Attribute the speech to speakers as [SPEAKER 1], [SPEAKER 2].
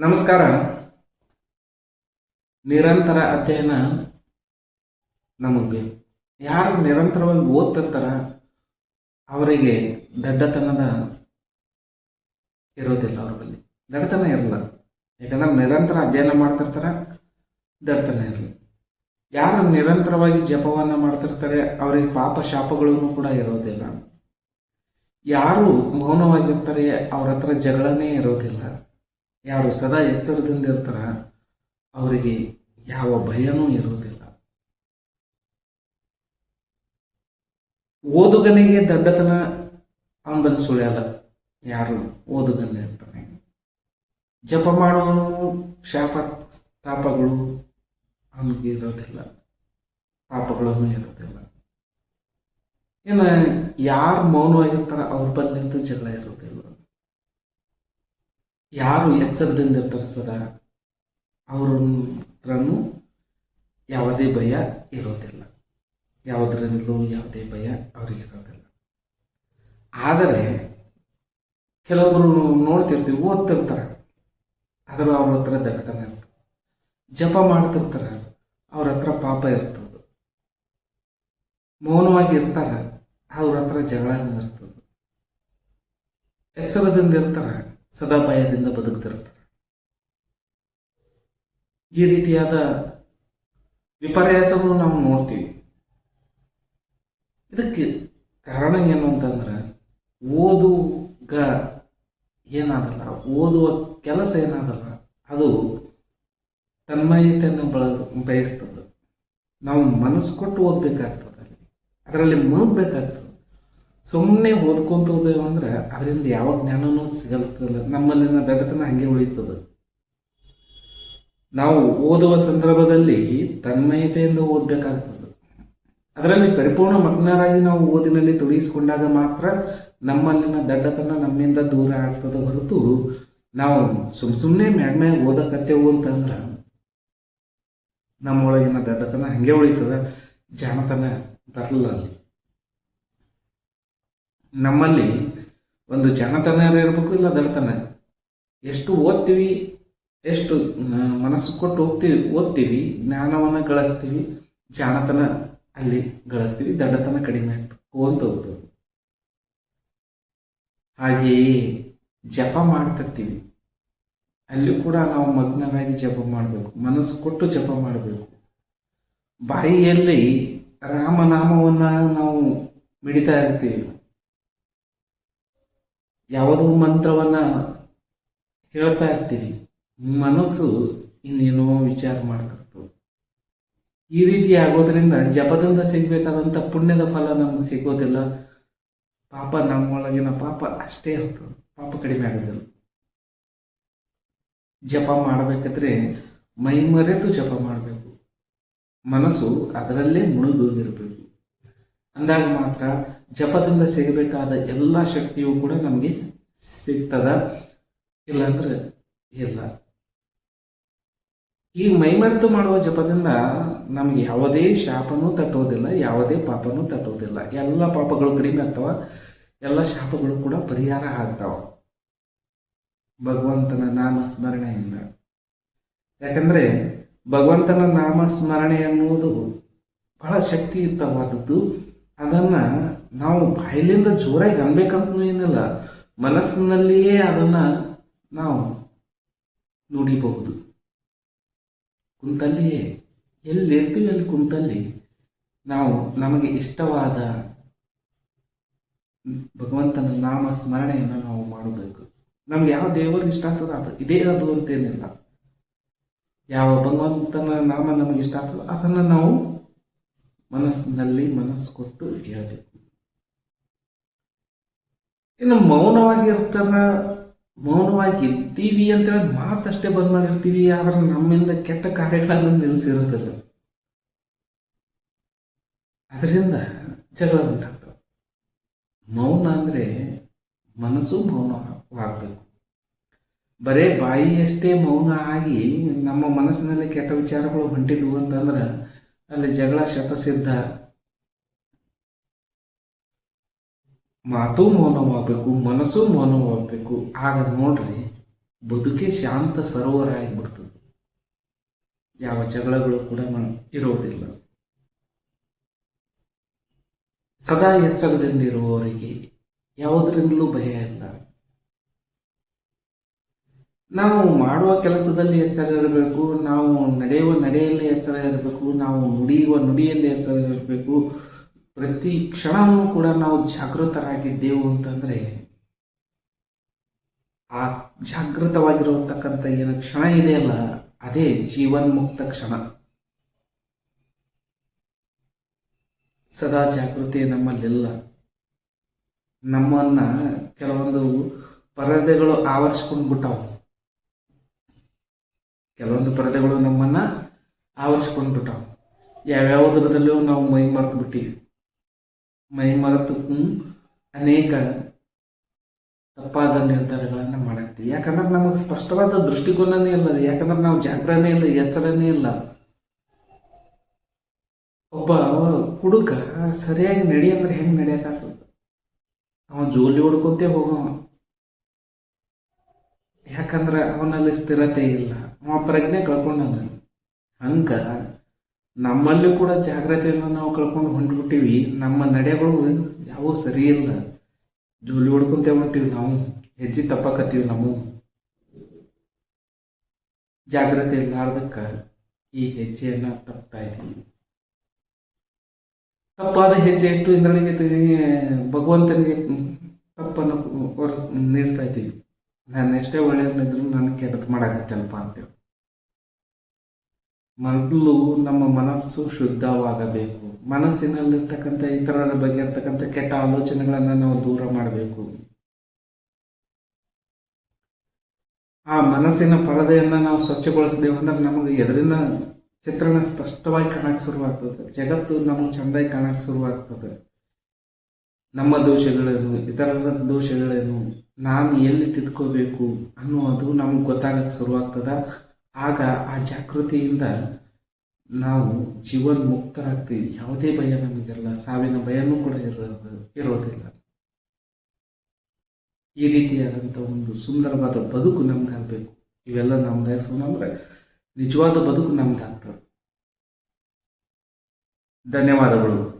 [SPEAKER 1] ನಮಸ್ಕಾರ. ನಿರಂತರ ಅಧ್ಯಯನ ನಮಗೆ. ಯಾರು ನಿರಂತರವಾಗಿ ಓದ್ತಿರ್ತಾರ ಅವರಿಗೆ ದಡ್ಡತನದ ಇರೋದಿಲ್ಲ ಅವ್ರ ಬಳಿ. ದಡ್ಡತನ ಇರಲ್ಲ. ಯಾಕಂದ್ರೆ ನಿರಂತರ ಅಧ್ಯಯನ ಮಾಡ್ತಿರ್ತಾರ, ದಡ್ಡತನ ಇರಲ್ಲ. ಯಾರು ನಿರಂತರವಾಗಿ ಜಪವನ್ನು ಮಾಡ್ತಿರ್ತಾರೆ, ಅವರಿಗೆ ಪಾಪ ಶಾಪಗಳನ್ನು ಕೂಡ ಇರೋದಿಲ್ಲ. ಯಾರು ಮೌನವಾಗಿರ್ತಾರೆ, ಅವ್ರ ಹತ್ರ ಜಗಳನೇ ಇರೋದಿಲ್ಲ. ಯಾರು ಸದಾ ಎಚ್ಚರದಿಂದ ಇರ್ತಾರ, ಅವರಿಗೆ ಯಾವ ಭಯನೂ ಇರುವುದಿಲ್ಲ. ಓದುಗನಿಗೆ ದಡ್ಡತನ ಅಂಬನ್ ಸುಳ್ಯಲ್ಲ, ಯಾರು ಓದುಗನ ಇರ್ತಾನೆ ಜಪ ಮಾಡುವನು ಶಾಪ ತಾಪಗಳು ಅವನಿಗೆ ಇರೋದಿಲ್ಲ ಪಾಪಗಳನ್ನು ಇರೋದಿಲ್ಲ ಇನ್ನು ಯಾರು ಮೌನವಾಗಿರ್ತಾರ ಅವ್ರ ಬಂದಿದ್ದು ಜಗಳ ಇರೋದಿಲ್ಲ ಯಾರು ಎಚ್ಚರದಿಂದ ಇರ್ತಾರೆ ಸದಾ ಹತ್ರನೂ ಯಾವುದೇ ಭಯ ಇರೋದಿಲ್ಲ. ಯಾವುದರಿಂದಲೂ ಯಾವುದೇ ಭಯ ಅವ್ರಿಗೆ ಇರೋದಿಲ್ಲ. ಆದರೆ ಕೆಲವೊಬ್ಬರು ನೋಡ್ತಿರ್ತೀವಿ, ಓದ್ತಿರ್ತಾರೆ. ಆದರೂ ಅವ್ರ ಹತ್ರ ದಟ್ಟತನ ಇರ್ತದೆ. ಜಪ ಮಾಡ್ತಿರ್ತಾರೆ. ಅವ್ರ ಹತ್ರ ಪಾಪ ಇರ್ತದೆ. ಮೌನವಾಗಿ ಇರ್ತಾರೆ. ಅವ್ರ ಹತ್ರ ಜಗಳ ಇರ್ತದೆ. ಎಚ್ಚರದಿಂದ ಇರ್ತಾರೆ. ಸದಾ ಭಯದಿಂದ ಈ ರೀತಿಯಾದ ವಿಪರ್ಯಾಸವನ್ನು ನಾವು ನೋಡ್ತೀವಿ. ಇದಕ್ಕೆ ಕಾರಣ ಏನು ಅಂತಂದ್ರೆ, ಓದುಗ ಏನಾದಲ್ಲ, ಓದುವ ಕೆಲಸ ಏನಾದಲ್ಲ, ಅದು ತನ್ಮಯತೆಯನ್ನು ಬಳ ಬಯಸ್ತದೆ ನಾವು ಮನಸ್ಸು ಕೊಟ್ಟು ಓದಬೇಕಾಗ್ತದೆ ಅದರಲ್ಲಿ ಮುಳುಗಬೇಕಾಗ್ತದೆ. ಸುಮ್ಮನೆ ಓದ್ಕೊಂತ ಹೋದೇವಂದ್ರೆ ಅದರಿಂದ ಯಾವ ಜ್ಞಾನನೂ ಸಿಗಲ್ತಲ್ಲ ನಮ್ಮಲ್ಲಿನ ದಡ್ಡತನ ಹಂಗೆ ಉಳಿತದೆ. ನಾವು ಓದುವ ಸಂದರ್ಭದಲ್ಲಿ ತನ್ಮಯತೆಯಿಂದ ಓದಬೇಕಾಗ್ತದೆ. ಅದರಲ್ಲಿ ಪರಿಪೂರ್ಣ ಮಗ್ನರಾಗಿ ನಾವು ಓದಿನಲ್ಲಿ ತೊಡಗಿಸಿಕೊಂಡಾಗ ಮಾತ್ರ ನಮ್ಮಲ್ಲಿನ ದಡ್ಡತನ ನಮ್ಮಿಂದ ದೂರ ಆಗ್ತದೆ ಹೊರತು ನಾವು ಸುಮ್ ಸುಮ್ಮನೆ ಮ್ಯಾಗ್ಮ್ಯಾಗ ಓದಕತ್ತೇವು ಅಂತಂದ್ರೆ ನಮ್ಮೊಳಗಿನ ದಡ್ಡತನ ಹಂಗೆ ಉಳಿತದ. ಜಾಣತನ ಬರಲ್ಲ ಅಲ್ಲಿ. ನಮ್ಮಲ್ಲಿ ಒಂದು ಜನತನ ಇರಬೇಕು ಇಲ್ಲ ದಡತನ? ಎಷ್ಟು ಓದ್ತೀವಿ, ಎಷ್ಟು ಮನಸ್ಸು ಕೊಟ್ಟು ಹೋಗ್ತೀವಿ, ಓದ್ತೀವಿ, ಜ್ಞಾನವನ್ನು ಗಳಿಸ್ತೀವಿ, ಜಾಣತನ ಅಲ್ಲಿ ಗಳಿಸ್ತೀವಿ ದಡ್ಡತನ ಕಡಿಮೆ ಆಗ್ತದೆ ಅಂತ ಹೋಗ್ತದೆ ಹಾಗೆಯೇ ಜಪ ಮಾಡ್ತಿರ್ತೀವಿ. ಅಲ್ಲಿ ಕೂಡ ನಾವು ಮಗ್ನರಾಗಿ ಜಪ ಮಾಡಬೇಕು, ಮನಸ್ಸು ಕೊಟ್ಟು ಜಪ ಮಾಡಬೇಕು. ಬಾಯಿಯಲ್ಲಿ ರಾಮನಾಮವನ್ನು ನಾವು ಮಿಡಿತಾ ಇರ್ತೀವಿ. ಯಾವುದೋ ಮಂತ್ರವನ್ನ ಹೇಳ್ತಾ ಇರ್ತೀವಿ. ಮನಸ್ಸು ಇನ್ನೇನೋ ವಿಚಾರ ಮಾಡ್ತಿರ್ತದೆ ಈ ರೀತಿ ಆಗೋದ್ರಿಂದ ಜಪದಿಂದ ಸಿಗ್ಬೇಕಾದಂತ ಪುಣ್ಯದ ಫಲ ನಮ್ಗೆ ಸಿಗೋದಿಲ್ಲ. ಪಾಪ ನಮ್ಮೊಳಗಿನ ಪಾಪ ಅಷ್ಟೇ ಇರ್ತದೆ ಪಾಪ ಕಡಿಮೆ ಆಗೋದಿಲ್ಲ. ಜಪ ಮಾಡಬೇಕಾದ್ರೆ ಮೈ ಮರೆತು ಜಪ ಮಾಡಬೇಕು. ಮನಸ್ಸು ಅದರಲ್ಲೇ ಮುಳುಗೋಗಿರಬೇಕು. ಅಂದಾಗ ಮಾತ್ರ ಜಪದಿಂದ ಸಿಗಬೇಕಾದ ಎಲ್ಲ ಶಕ್ತಿಯೂ ಕೂಡ ನಮಗೆ ಸಿಗ್ತದ. ಇಲ್ಲಾಂದ್ರೆ ಇಲ್ಲ. ಈ ಮೈಮರೆತು ಮಾಡುವ ಜಪದಿಂದ ನಮ್ಗೆ ಯಾವುದೇ ಶಾಪನೂ ತಟ್ಟೋದಿಲ್ಲ, ಯಾವುದೇ ಪಾಪನೂ ತಟ್ಟೋದಿಲ್ಲ. ಎಲ್ಲ ಪಾಪಗಳು ಕಡಿಮೆ ಆಗ್ತಾವ, ಎಲ್ಲ ಶಾಪಗಳು ಕೂಡ ಪರಿಹಾರ ಆಗ್ತಾವ. ಭಗವಂತನ ನಾಮ ಸ್ಮರಣೆಯಿಂದ ಯಾಕಂದ್ರೆ ಭಗವಂತನ ನಾಮ ಸ್ಮರಣೆ ಅನ್ನುವುದು ಬಹಳ ಶಕ್ತಿಯುತವಾದದ್ದು. ಅದನ್ನ ನಾವು ಬಾಯಿಲಿಂದ ಜೋರಾಗಿ ಅನ್ಬೇಕಂತ ಏನಿಲ್ಲ, ಮನಸ್ಸಿನಲ್ಲಿಯೇ ಅದನ್ನ ನಾವು ನುಡಿಬಹುದು. ಕುಂತಲ್ಲಿಯೇ, ಎಲ್ಲಿರ್ತೀವಿ ಅಲ್ಲಿ ಕುಂತಲ್ಲಿ ನಾವು ನಮಗೆ ಇಷ್ಟವಾದ ಭಗವಂತನ ನಾಮ ಸ್ಮರಣೆಯನ್ನು ನಾವು ಮಾಡಬೇಕು. ನಮ್ಗೆ ಯಾವ ದೇವರು ಇಷ್ಟ ಆಗ್ತದ ಅದು, ಇದೇ ಅದು ಅಂತೇನಿಲ್ಲ. ಯಾವ ಭಗವಂತನ ನಾಮ ನಮಗೆ ಇಷ್ಟ ಆಗ್ತದೋ ಅದನ್ನು ನಾವು ಮನಸ್ಸಿನಲ್ಲಿ ಮನಸ್ಸು ಕೊಟ್ಟು ಹೇಳಬೇಕು. ಇನ್ನು ಮೌನವಾಗಿ ಇರ್ತಾರ ಮೌನವಾಗಿ ಇರ್ತೀವಿ ಅಂತೇಳಿ ಮಾತಷ್ಟೇ ಬಂದ್ ಮಾಡಿರ್ತೀವಿ, ಆದ್ರೆ ನಮ್ಮಿಂದ ಕೆಟ್ಟ ಕಾರ್ಯಗಳನ್ನು ನಿಲ್ಲಿಸಿರೋದಿಲ್ಲ. ಅದರಿಂದ ಜಗಳ ಉಂಟಾಗ್ತವೆ ಮೌನ ಅಂದ್ರೆ ಮನಸ್ಸು ಮೌನವಾಗಬೇಕು. ಬರೇ ಬಾಯಿಯಷ್ಟೇ ಮೌನ ಆಗಿ ನಮ್ಮ ಮನಸ್ಸಿನಲ್ಲಿ ಕೆಟ್ಟ ವಿಚಾರಗಳು ಹೊಂಟಿದ್ವು ಅಂತಂದ್ರೆ ಅಲ್ಲಿ ಜಗಳ ಶತಸಿದ್ಧ ಮಾತು ಮೌನವಾಗಬೇಕು, ಮನಸ್ಸು ಮೌನವಾಗಬೇಕು. ಆಗ ನೋಡ್ರಿ, ಬದುಕೇ ಶಾಂತ ಸರೋವರ ಆಗಿಬಿಡ್ತದೆ ಯಾವ ಜಗಳಗಳು ಕೂಡ ಇರೋದಿಲ್ಲ. ಸದಾ ಎಚ್ಚರದಿಂದಿರುವವರಿಗೆ ಯಾವುದರಿಂದಲೂ ಭಯ ಇಲ್ಲ. ನಾವು ಮಾಡುವ ಕೆಲಸದಲ್ಲಿ ಎಚ್ಚರ ಇರಬೇಕು, ನಾವು ನಡೆಯುವ ನಡೆಯಲ್ಲಿ ಎಚ್ಚರ ಇರಬೇಕು, ನಾವು ನುಡಿಯುವ ನುಡಿಯಲ್ಲಿ ಎಚ್ಚರ ಇರಬೇಕು. ಪ್ರತಿ ಕ್ಷಣವೂ ಕೂಡ ನಾವು ಜಾಗೃತರಾಗಿದ್ದೆವು ಅಂತಂದ್ರೆ, ಆ ಜಾಗೃತವಾಗಿರತಕ್ಕಂಥ ಏನು ಕ್ಷಣ ಇದೆಯಲ್ಲ, ಅದೇ ಜೀವನ್ಮುಕ್ತ ಕ್ಷಣ. ಸದಾ ಜಾಗೃತಿ ನಮ್ಮಲ್ಲಿಲ್ಲ. ನಮ್ಮನ್ನು ಕೆಲವೊಂದು ಪರದೆಗಳು ಆವರಿಸ್ಕೊಂಡು ಬಿಟ್ಟಾವು ಕೆಲವೊಂದು ಪರದೆಗಳು ನಮ್ಮನ್ನ ಆವರಿಸ್ಕೊಂಡು ಬಿಟ್ಟಾವು ಯಾವ್ಯಾವುದರದಲ್ಲೂ ನಾವು ಮೈ ಮರೆತು ಬಿಟ್ಟಿವಿ. ಮೈ ಮರೆತು ಅನೇಕ ತಪ್ಪಾದ ನಿರ್ಧಾರಗಳನ್ನು ಮಾಡಾಕ್ತೀವಿ ಯಾಕಂದ್ರೆ ನಮಗೆ ಸ್ಪಷ್ಟವಾದ ದೃಷ್ಟಿಕೋನನೇ ಇಲ್ಲ ಯಾಕಂದ್ರೆ ನಾವು ಜಾಗ್ರನೇ ಇಲ್ಲ, ಎಚ್ಚರನೇ ಇಲ್ಲ. ಒಬ್ಬ ಕುಡುಕ ಸರಿಯಾಗಿ ನಡಿ ಅಂದ್ರೆ ಹೆಂಗ್ ನಡೆಯಕ್ಕಾಗ್ತದ ಅವ ಜೋಲಿ ಹೊಡ್ಕೊಂತೇ ಹೋಗವ. ಯಾಕಂದ್ರೆ ಅವನಲ್ಲಿ ಸ್ಥಿರತೆ ಇಲ್ಲ. ಅವ ಪ್ರಜ್ಞೆ ಕಳ್ಕೊಂಡಂಗ ಹಂಗ ನಮ್ಮಲ್ಲಿ ಕೂಡ ಜಾಗ್ರತೆಯನ್ನು ನಾವು ಕಳ್ಕೊಂಡು ಹೊಂಟ್ಬಿಟ್ಟಿವಿ. ನಮ್ಮ ನಡೆಗಳು ಯಾವೂ ಸರಿ ಇಲ್ಲ. ಜೋಲಿ ಹೊಡ್ಕೊಂತೇ ಹೊಂಟೀವಿ ನಾವು. ಹೆಜ್ಜೆ ತಪ್ಪಕತ್ತೀವಿ ನಾವು. ಜಾಗ್ರತೆ ಇಲ್ಲಾರ್ದಕ್ಕ ಈ ಹೆಜ್ಜೆಯನ್ನ ತಪ್ತಾ ಇದೀವಿ ತಪ್ಪಾದ ಹೆಜ್ಜೆ ಇಟ್ಟು ಇಂದ್ರನಿಗೆ ಭಗವಂತನಿಗೆ ತಪ್ಪನ್ನು ನೀಡ್ತಾ ಇದ್ದೀವಿ. ನಾನು ಎಷ್ಟೇ ಒಳ್ಳೆಯವ್ರನ್ನಿದ್ರು ನಾನು ಕೆಟ್ಟದ್ದು ಮಾಡಾಕತ್ತಲ್ಪ ಅಂತೇಳಿ. ಮೊದಲು ನಮ್ಮ ಮನಸ್ಸು ಶುದ್ಧವಾಗಬೇಕು. ಮನಸ್ಸಿನಲ್ಲಿರ್ತಕ್ಕಂಥ ಇತರರ ಬಗ್ಗೆ ಇರ್ತಕ್ಕಂಥ ಕೆಟ್ಟ ಆಲೋಚನೆಗಳನ್ನು ನಾವು ದೂರ ಮಾಡಬೇಕು. ಆ ಮನಸ್ಸಿನ ಪರದೆಯನ್ನು ನಾವು ಸ್ವಚ್ಛಗೊಳಿಸಿದೆವು ಅಂದ್ರೆ ನಮಗೆ ಎದುರಿನ ಚಿತ್ರಣ ಸ್ಪಷ್ಟವಾಗಿ ಕಾಣಕ್ಕೆ ಶುರುವಾಗ್ತದೆ. ಜಗತ್ತು ನಮಗೆ ಚೆಂದಾಗಿ ಕಾಣಕ್ಕೆ ಶುರುವಾಗ್ತದೆ. ನಮ್ಮ ದೋಷಗಳೇನು, ಇತರರ ದೋಷಗಳೇನು ನಾನು ಎಲ್ಲಿ ತಿದ್ಕೋಬೇಕು ಅನ್ನೋದು ನಮಗೆ ಗೊತ್ತಾಗಕ್ಕೆ ಶುರುವಾಗ್ತದ. ಆಗ ಆ ಜಾಗೃತಿಯಿಂದ ನಾವು ಜೀವನ್ ಮುಕ್ತರಾಗ್ತೀವಿ. ಯಾವುದೇ ಭಯ ನಮಗಿರಲ್ಲ. ಸಾವಿನ ಭಯನೂ ಕೂಡ ಇರೋದು, ಇರೋದಿಲ್ಲ. ಈ ರೀತಿಯಾದಂಥ ಒಂದು ಸುಂದರವಾದ ಬದುಕು ನಮ್ದಾಗಬೇಕು ಇವೆಲ್ಲ ನಮ್ದಾಗಿಸೋಣ ಅಂದ್ರೆ ನಿಜವಾದ ಬದುಕು ನಮ್ದಾಗ್ತದೆ. ಧನ್ಯವಾದಗಳು.